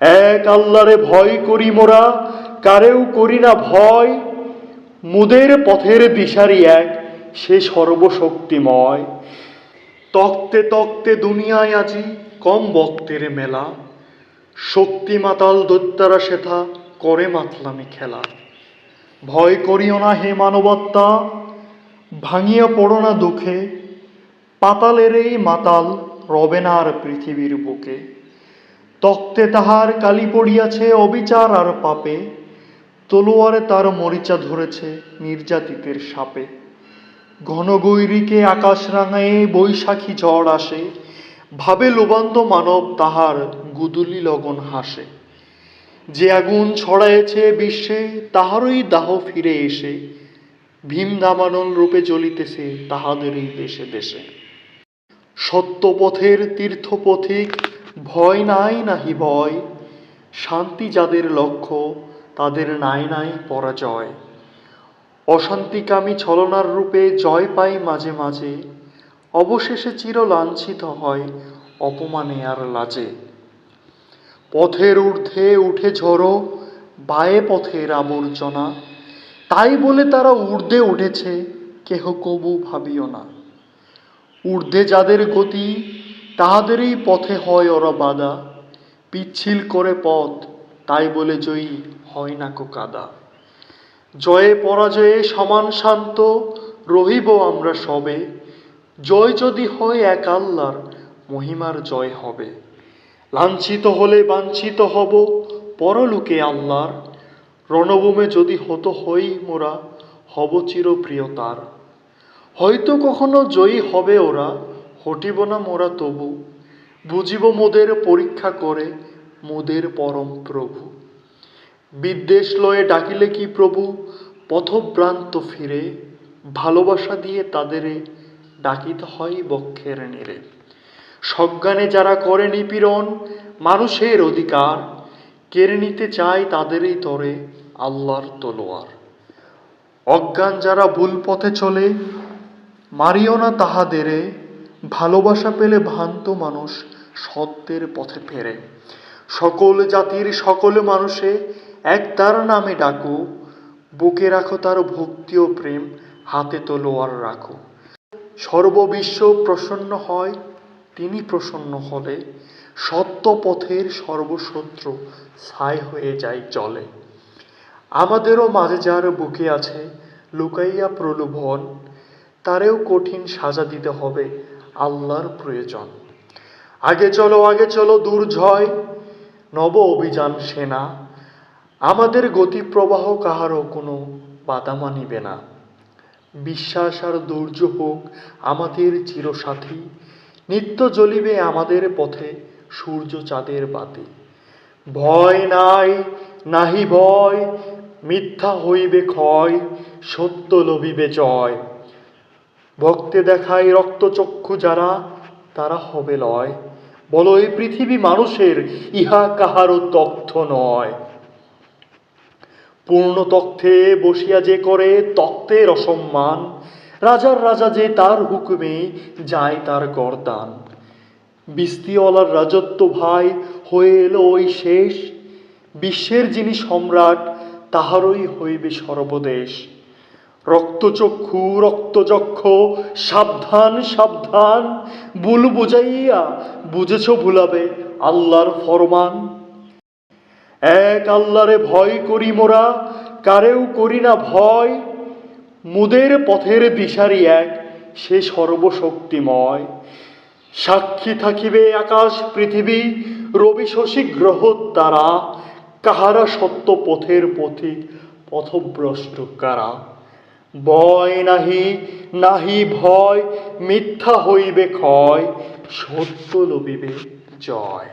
এক আল্লাহরে ভয় করি মোরা, কারেও করি না ভয়। মুদের পথের দিশারি এক, সে সর্বশক্তিময়। তক্তে তক্তে দুনিয়ায় আজি কম বক্তের মেলা। শক্তি মাতাল দৈত্যারা সেথা করে মাতলামি খেলা। ভয় করিও না হে মানবত্তা, ভাঙিয়া পড়ো না দুঃখে। পাতালের এই মাতাল রবে না আর পৃথিবীর বুকে। তক্তে তাহার কালি পড়িয়াছে অবিচার আর পাপে। তলোয়ারে তার মরিচা ধরেছে নির্যাতিতের সাপে। ঘনগৈরিকে আকাশ রাঙায়ে বৈশাখী ঝড় আসে। ভাবে লোবান্ত মানব তাহার গুদুলি লগন হাসে। যে আগুন ছড়ায়েছে বিশ্বে, তাহারই দাহ ফিরে এসে। ভীম দামানল রূপে জ্বলিতেছে তাহাদেরই দেশে দেশে। সত্যপথের তীর্থপথিক ভয় নাই নাহি ভয়। শান্তি যাদের লক্ষ্য, তাদের নাই নাই পরাজয়। অশান্তিকামী ছলনার রূপে জয় পাই মাঝে মাঝে। অবশেষে চির লাঞ্ছিত হয় অপমানে আর লাজে। পথের ঊর্ধ্বে উঠে ঝড়ো বায়ে পথের আবর্জনা। তাই বলে তারা ঊর্ধ্বে উঠেছে, কেহ কবু ভাবিও না। ঊর্ধ্বে যাদের গতি তাহাদেরই পথে হয় ওরা বাধা। পিচ্ছিল করে পথ, তাই বলে জয়ী হয় না কো কাদা। জয়ে পরাজয়ে সমান শান্ত, রহিব আমরা সবে। জয় যদি হয় এক আল্লাহর, মহিমার জয় হবে। লাঞ্ছিত হলে বাঞ্ছিত হব, পরলোকে আল্লাহর। রণভূমে যদি হতো হই মোরা, হব চিরপ্রিয় তার। হয়তো কখনো জয়ী হবে ওরা হটিব না মোরা তবু, বুঝিব মোদের পরীক্ষা করে মোদের পরম প্রভু। বিদ্বেষ লয়ে ডাকিলে কি প্রভু? পথভ্রান্ত ফিরে, ভালোবাসা দিয়ে তাদেরে ডাকিতে হয় বক্ষের নেড়ে সজ্ঞানে যারা করে নিপীড়ন, মানুষের অধিকার, কেড়ে নিতে চায় তাদেরই তরে আল্লাহর তলোয়ার। অজ্ঞান যারা ভুল পথে চলে, মারিও না তাহাদেরে ভালোবাসা পেলে ভ্রান্ত মানুষ সত্যের পথে ফেরে। সকল জাতির সকল মানুষে এক তার নামে ডাকো, বুকে রাখো তার ভক্তি ও প্রেম, হাতে তলোয়ার রাখো। সর্ববিশ্ব প্রসন্ন হয়, তিনি প্রসন্ন হলে, সত্য পথের সর্বশত্রু ছাই হয়ে যায় চলে আমাদেরও মাঝে যার বুকে আছে লুকাইয়া প্রলোভন, তারেও কঠিন সাজা দিতে হবে। আল্লাহর প্রয়োজন। আগে চলো আগে চলো, দুর্জয়। নব অভিযান সেনা। আমাদের গতি প্রবাহ কাহারও কোনো বাধা মানিবে না। বিশ্বাস আর ধৈর্য হোক আমাদের চিরসাথী। নিত্য জ্বলিবে আমাদের পথে সূর্য চাঁদের বাতি। ভয় নাই, নাহি ভয়, মিথ্যা হইবে ক্ষয়, সত্য লভিবে জয়। ভক্তে দেখায় রক্তচক্ষু যারা, তারা হবে লয়। বলো, এই পৃথিবী মানুষের, ইহা কাহারও তথ্য নয়। পূর্ণ তথ্যে বসিয়া যে করে, তত্ত্বের অসম্মান। রাজার রাজা যে তার হুকুমে যায় তার গরদান। বিস্তিওয়ালার রাজত্ব ভাই, হয়ে এলো ওই শেষ। বিশ্বের যিনি সম্রাট, তাহারই হইবে সর্বদেশ। রক্তচক্ষু রক্তচক্ষ সাবধান সাবধান, ভুল বুঝাইয়া বুঝেছ ভুলাবে আল্লাহর ফরমান। এক আল্লাহরে ভয় করি মোরা, কারেও করি না ভয়। মুদের পথের দিশারি এক, সে সর্বশক্তিময়। সাক্ষী থাকিবে আকাশ, পৃথিবী, রবি শশী, গ্রহ, তারা। কাহারা সত্য পথের পথিক, পথভ্রষ্ট কারা? ভয় নাহি নাহি ভয় মিথ্যা হইবে ক্ষয় সত্য লবিবে জয়।